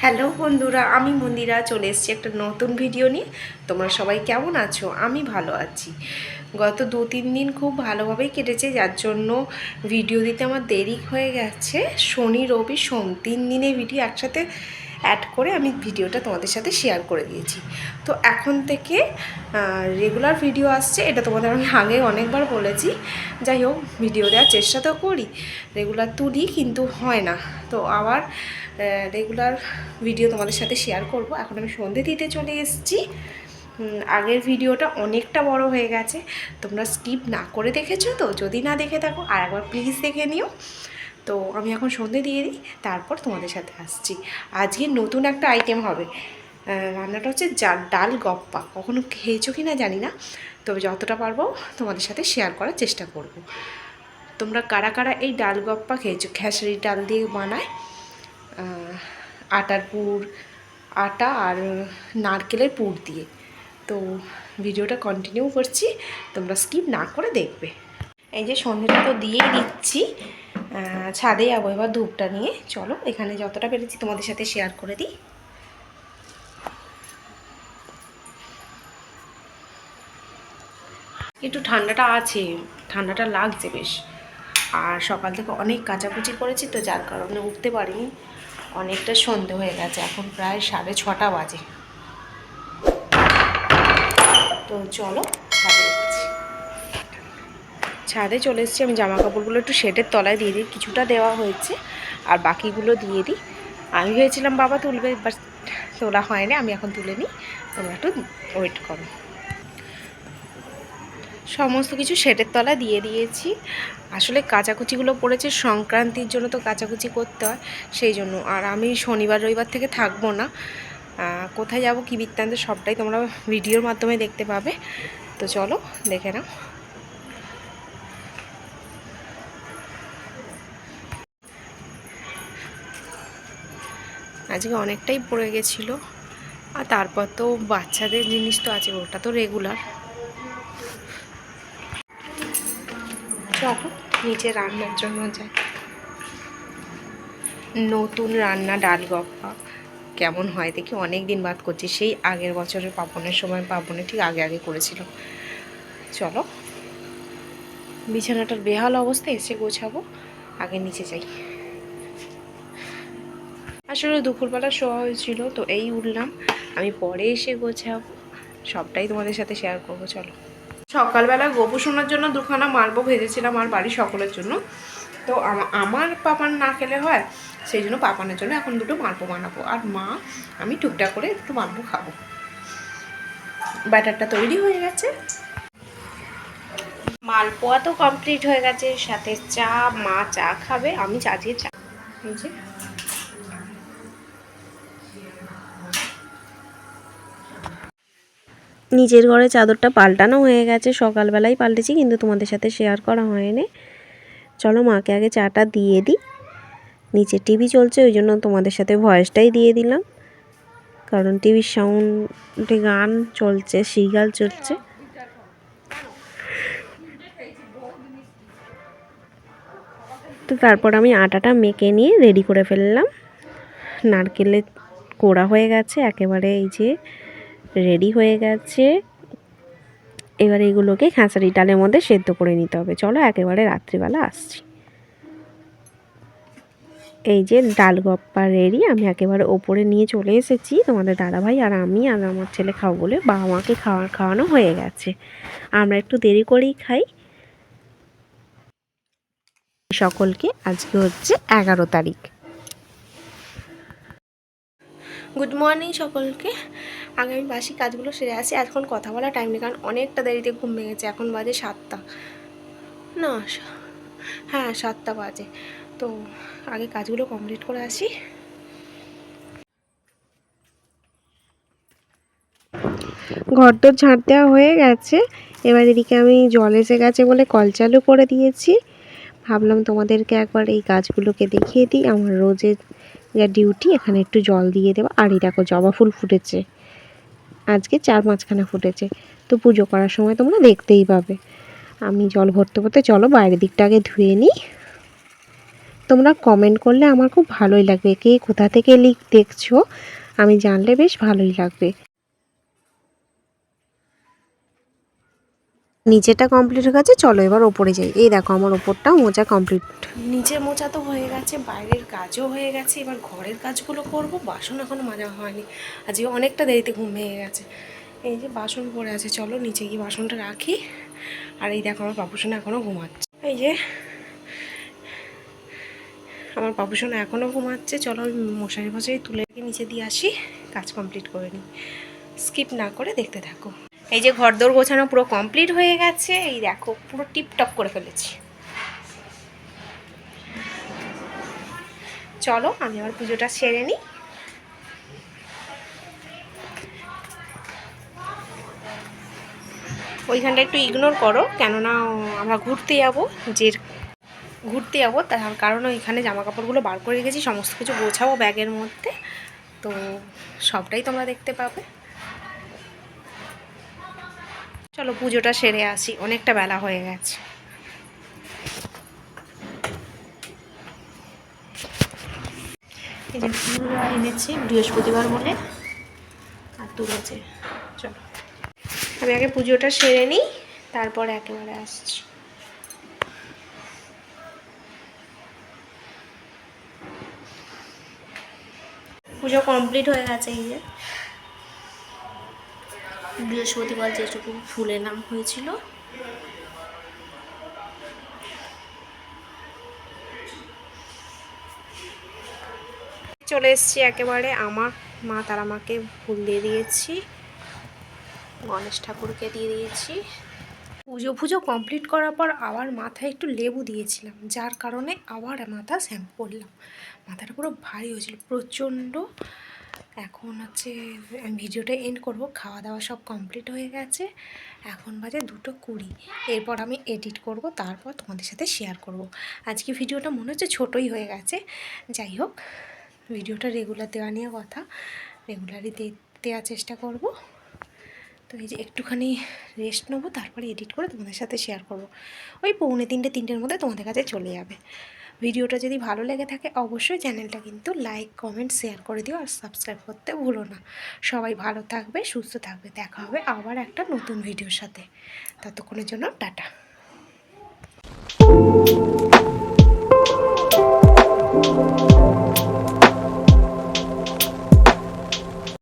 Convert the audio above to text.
Hello বন্ধুরা, আমি মন্দিরা, চলে এসেছি একটা নতুন ভিডিও নিয়ে। তোমরা সবাই কেমন আছো? আমি ভালো আছি। গত দু তিন দিন খুব ভালোভাবেই কেটেছে, যার জন্য ভিডিও দিতে আমার দেরি হয়ে গেছে। শনি, রবি, সোম, তিন দিনে ভিডিও একসাথে অ্যাড করে আমি ভিডিওটা তোমাদের সাথে শেয়ার করে দিয়েছি। তো এখন থেকে রেগুলার ভিডিও আসছে, এটা তোমাদের আমি আগে অনেকবার বলেছি। যাই হোক ভিডিও দেওয়ার চেষ্টা তো করি। রেগুলার তুলি কিন্তু হয় না। তো আবার রেগুলার ভিডিও তোমাদের সাথে শেয়ার করব। এখন আমি সন্ধে দিতে চলে এসেছি। আগের ভিডিওটা অনেকটা বড় হয়ে গেছে। তোমরা স্কিপ না করে দেখেছ তো? যদি না দেখে থাকো, আর একবার প্লিজ দেখে নিও। তো আমি এখন সন্ধে দিয়ে দিই, তারপর তোমাদের সাথে আসছি। আজকে নতুন একটা আইটেম হবে। রান্নাটা হচ্ছে জা- ডাল গপ্পা। কখনো খেয়েছো কি না জানি না, তবে যতটা পারব তোমাদের সাথে শেয়ার করার চেষ্টা করব। তোমরা কারা কারা এই ডাল গপ্পা খেয়েছো? খেসারি ডাল দিয়ে বানায় আটার পুর, আটা আর নারকেলের পুর দিয়ে। তো ভিডিওটা কন্টিনিউ করছি, তোমরা স্কিপ না করে দেখবে। এই যে সন্ধ্যেটা তো দিয়েই দিচ্ছি। ছাদে যাব এবার ধূপটা নিয়ে। চলো, এখানে যতটা পেরেছি তোমাদের সাথে শেয়ার করে দিই। একটু ঠান্ডাটা আছে, ঠান্ডাটা লাগছে বেশ। আর সকাল থেকে অনেক কাচাকুচি করেছি তো যার কারণে উঠতে পারিনি। অনেকটা সন্ধে হয়ে গেছে, এখন প্রায় সাড়ে ছটা বাজে। তো চলো ছাদে চলে এসেছি, আমি জামা কাপড়গুলো একটু শেডের তলায় দিয়ে দিই, কিছুটা দেওয়া হয়েছে, আর বাকিগুলো দিয়ে দিই। আমি ভেবেছিলাম, বাবা তুলবে, বাট তোলা হয়নি, আমি এখন তুলে নিই, তোমরা একটু ওয়েট করো। সমস্ত কিছু শেডের তলা দিয়ে দিয়েছি। আসলে কাচাকুচিগুলো পড়েছে, সংক্রান্তির জন্য তো কাচাকুচি করতে হয়, সেই জন্য। আর আমি শনিবার, রবিবার থেকে থাকব না। কোথায় যাব, কী বৃত্তান্ত, সবটাই তোমরা ভিডিওর মাধ্যমে দেখতে পাবে। তো চলো, দেখে নাও। আজকে অনেকটাই পড়ে গেছিল। আর তারপর তো বাচ্চাদের জিনিস তো আছে, ওটা তো রেগুলার চলো, নিচে রান্নার জন্য যাই। নতুন রান্না ডাল গপ্পা। কেমন হয় দেখি অনেক দিন বাদ করছি। সেই আগের বছরের পাপনের সময় পাপনে ঠিক আগে আগে করেছিল চলো, বিছানাটার বেহাল অবস্থা, এসে গোছাবো। আগে নিচে যাই। আসলে দুপুরবেলা শোয়া হয়েছিল, তো এই উঠলাম। আমি পরে এসে গোছাবো সবটাই তোমাদের সাথে শেয়ার করব, চলো। সকালবেলা গোপু শোনার জন্য দুখানা মালবো ভেজেছিলাম আর বাড়ির সকলের জন্য। তো আমার পাপান না খেলে হয়, সেই জন্য পাপানের জন্য এখন দুটো মালপো বানাবো। আর মা, আমি টুকটাক করে একটু মালপো খাব। ব্যাটারটা তৈরি হয়ে গেছে। মালপোয়া তো কমপ্লিট হয়ে গেছে, সাথে চা, মা চা খাবে, আমি চা দিয়ে চা এই যে। নিচের ঘরে চাদরটা পাল্টানো হয়ে গেছে, সকালবেলায় পাল্টেছি, কিন্তু তোমাদের সাথে শেয়ার করা হয়নি। চলো মাকে আগে চাটা দিয়ে দিই। নিচে টিভি চলছে, ওই জন্য তোমাদের সাথে ভয়েসটাই দিয়ে দিলাম। কারণ টিভির সাউন্ডে গান চলছে, সিরিয়াল চলছে। তো তারপর আমি আটাটা মেখে নিয়ে রেডি করে ফেললাম। নারকেলের কোড়া হয়ে গেছে, একেবারে এই যে রেডি হয়ে গেছে। এবার এগুলোকে খেঁচারি ডালের মধ্যে সেদ্ধ করে নিতে হবে। চলো একেবারে রাত্রিবেলা আসছি। এই যে ডাল গপ্পা রেডি, আমি একেবারে ওপরে নিয়ে চলে এসেছি। তোমাদের দাদাভাই আর আমি আর আমার ছেলে খাব বলে বাবা মাকে খাওয়া, খাওয়ানো হয়ে গেছে। আমরা একটু দেরি করেই খাই। সকলকে আজকে হচ্ছে এগারো তারিখ। গুড মর্নিং সকলকে। আগে আমি বাসি কাজগুলো সেরে আসি, এখন কথা বলা টাইম নেই, কারণ অনেকটা দেরিতে ঘুম ভেঙেছে, এখন বাজে সাতটা। না হ্যাঁ সাতটা বাজে। তো আগে কাজগুলো কমপ্লিট করে আসি। ঘর দর ঝাঁট দেওয়া হয়ে গেছে। এবার এদিকে আমি জল এসে গেছে বলে কল চালু করে দিয়েছি। ভাবলাম তোমাদেরকে একবার এই গাছগুলোকে দেখিয়ে দিই। আমার রোজের যা ডিউটি এখানে একটু জল দিয়ে দেবো। আর এই দেখো জবা ফুল ফুটেছে। আজকে চার পাঁচখানা ফুটেছে। তো পুজো করার সময় তোমরা দেখতেই পাবে। আমি জল ভরতে ভরতে চলো বাইরের দিকটা আগে ধুয়ে নিই। তোমরা কমেন্ট করলে আমার খুব ভালোই লাগবে। কে কোথা থেকে লিখ দেখছ, আমি জানলে বেশ ভালোই লাগবে। নিচেটা কমপ্লিট হয়ে গেছে, চলো এবার ওপরে যাই। এই দেখো আমার ওপরটা মোচা কমপ্লিট নিচে মোচা তো হয়ে গেছে, বাইরের কাজও হয়ে গেছে, এবার ঘরের কাজগুলো করব, বাসন এখনও মাজা হয়নি। আজকে অনেকটা দেরিতে ঘুম ভেঙে গেছে। এই যে বাসন পড়ে আছে, চলো নিচে গিয়ে বাসনটা রাখি। আর এই দেখো আমার বাবুসোনা এখনও ঘুমাচ্ছে। এই যে আমার বাবুসোনা এখনও ঘুমাচ্ছে, চলো আমি মশারি ফশারি তুলে নিচে দিয়ে আসি, কাজ কমপ্লিট করে নিই। স্কিপ না করে দেখতে থাকো। এই যে ঘরদোর গোছানো পুরো কমপ্লিট হয়ে গেছে, এই দেখো পুরো টিপটপ করে ফেলেছি। চলো, আমি আমার পুজোটা সেরে নিই। ওইখানটা একটু ইগনোর করো, কেননা আমরা ঘুরতে যাব, যে ঘুরতে যাব, তার কারণ ওইখানে জামা কাপড়গুলো বার করে রেখেছি, সমস্ত কিছু গোছাবো ব্যাগের মধ্যে। তো সবটাই তোমরা দেখতে পাবে। চলো পুজোটা সেরে আসি, অনেকটা বেলা হয়ে গেছে। এনেছি বৃহস্পতিবার বলে, আর তুলেছে। চলো। আমি আগে পুজোটা সেরে নিই, তারপরে একেবারে আসছি। পুজো কমপ্লিট হয়ে গেছে এই যে। বৃহস্পতিবার যেটুকু ফুলের নাম হয়েছিল। চলে এসেছি একেবারে আমার মা তারা মাকে ফুল দিয়ে দিয়েছি। গণেশ ঠাকুরকে দিয়ে দিয়েছি। পুজো পুজো কমপ্লিট করার পর আবার মাথায় একটু লেবু দিয়েছিলাম, যার কারণে আবার মাথা শ্যাম্পু করলাম। মাথাটা পুরো ভারী হয়েছিল, প্রচণ্ড এখন হচ্ছে ভিডিওটা এন্ড করব। খাওয়া দাওয়া সব কমপ্লিট হয়ে গেছে। এখন বাজে দুটো কুড়ি। এরপর আমি এডিট করব, তারপর তোমাদের সাথে শেয়ার করব। আজকে ভিডিওটা মনে হচ্ছে ছোটোই হয়ে গেছে। যাই হোক, ভিডিওটা রেগুলার দেওয়া নিয়ে কথা। রেগুলারই দেওয়ার চেষ্টা করব। তো এই যে একটুখানি রেস্ট নেব, তারপরে এডিট করে তোমাদের সাথে শেয়ার করব। ওই পৌনে তিনটে, তিনটের মধ্যে তোমাদের কাছে চলে যাবে। ভিডিওটা যদি ভালো লেগে থাকে, অবশ্যই চ্যানেলটা কিন্তু লাইক কমেন্ট শেয়ার করে দিও আর সাবস্ক্রাইব করতে ভুলো না। সবাই ভালো থাকবে, সুস্থ থাকবে। দেখা হবে আবার একটা নতুন ভিডিওর সাথে। ততক্ষণের জন্য টাটা।